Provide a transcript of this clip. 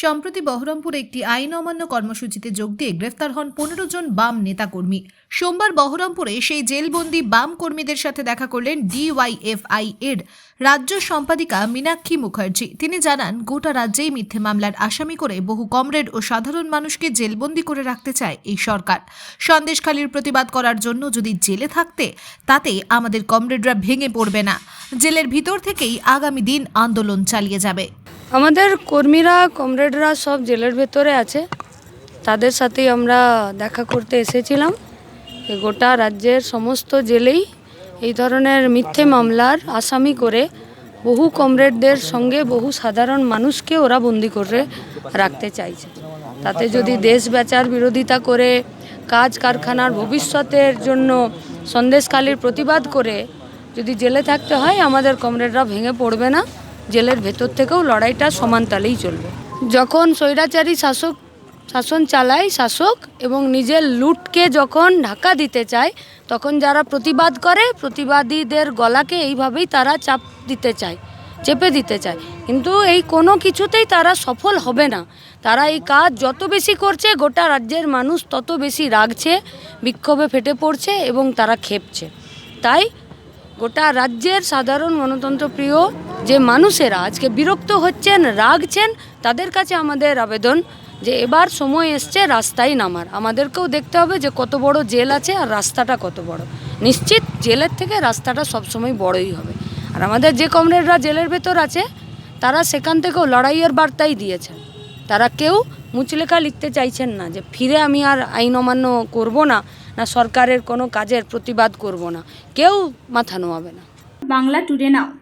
সম্প্রতি বহরমপুরে একটি আইন অমান্য কর্মসূচিতে যোগ দিয়ে গ্রেফতার হন পনেরো জন বাম নেতাকর্মী। সোমবার বহরমপুরে সেই জেলবন্দি বাম কর্মীদের সাথে দেখা করলেন ডিওয়াইএফআই এর রাজ্য সম্পাদিকা মীনাক্ষী মুখার্জি। তিনি জানান, গোটা রাজ্যেই মিথ্যে মামলার আসামি করে বহু কমরেড ও সাধারণ মানুষকে জেলবন্দি করে রাখতে চায় এই সরকার। সন্দেশখালীর প্রতিবাদ করার জন্য যদি জেলে থাকতে, তাতে আমাদের কমরেডরা ভেঙে পড়বে না। জেলের ভিতর থেকেই আগামী দিন আন্দোলন চালিয়ে যাবে। আমাদের কর্মীরা কমরেডরা সব জেলের ভেতরে আছে। তাদের সাথেই আমরা দেখা করতে এসেছিলাম। গোটা রাজ্যের সমস্ত জেলেই এই ধরনের মিথ্যে মামলার আসামি করে বহু কমরেডদের সঙ্গে বহু সাধারণ মানুষকে ওরা বন্দি করে রাখতে চাইছে। তাতে যদি দেশ বেচার বিরোধিতা করে, কাজ কারখানার ভবিষ্যতের জন্য সন্দেশখালির প্রতিবাদ করে যদি জেলে থাকতে হয়, আমাদের কমরেডরা ভেঙে পড়বে না। জেলের ভেতর থেকেও লড়াইটা সমান তালেই চলবে। যখন স্বৈরাচারী শাসক, শাসন চালায় শাসক এবং নিজের লুটকে যখন ঢাকা দিতে চায়, তখন যারা প্রতিবাদ করে, প্রতিবাদীদের গলাকে এইভাবেই তারা চাপ দিতে চায়, চেপে দিতে চায়। কিন্তু এই কোনো কিছুতেই তারা সফল হবে না। তারা এই কাজ যত বেশি করছে, গোটা রাজ্যের মানুষ তত বেশি রাগছে, বিক্ষোভে ফেটে পড়ছে এবং তারা খেপছে তাই গোটা রাজ্যের সাধারণ গণতন্ত্র প্রিয় যে মানুষেরা আজকে বিরক্ত হচ্ছেন, রাগছেন, তাদের কাছে আমাদের আবেদন যে এবার সময় এসছে রাস্তায় নামার। আমাদেরকেও দেখতে হবে যে কত বড় জেল আছে আর রাস্তাটা কত বড়। নিশ্চিত জেলের থেকে রাস্তাটা সবসময় বড়ই হবে। আর আমাদের যে কমরেডরা জেলের ভেতর আছে, তারা সেখান থেকেও লড়াইয়ের বার্তাই দিয়েছেন। তারা কেউ মুচলেখা লিখতে চাইছেন না যে ফিরে আমি আর আইন অমান্য করব না না সরকারের কোনো কাজের প্রতিবাদ করব না। কেউ মাথা নোয়াবে না। Bangla today now.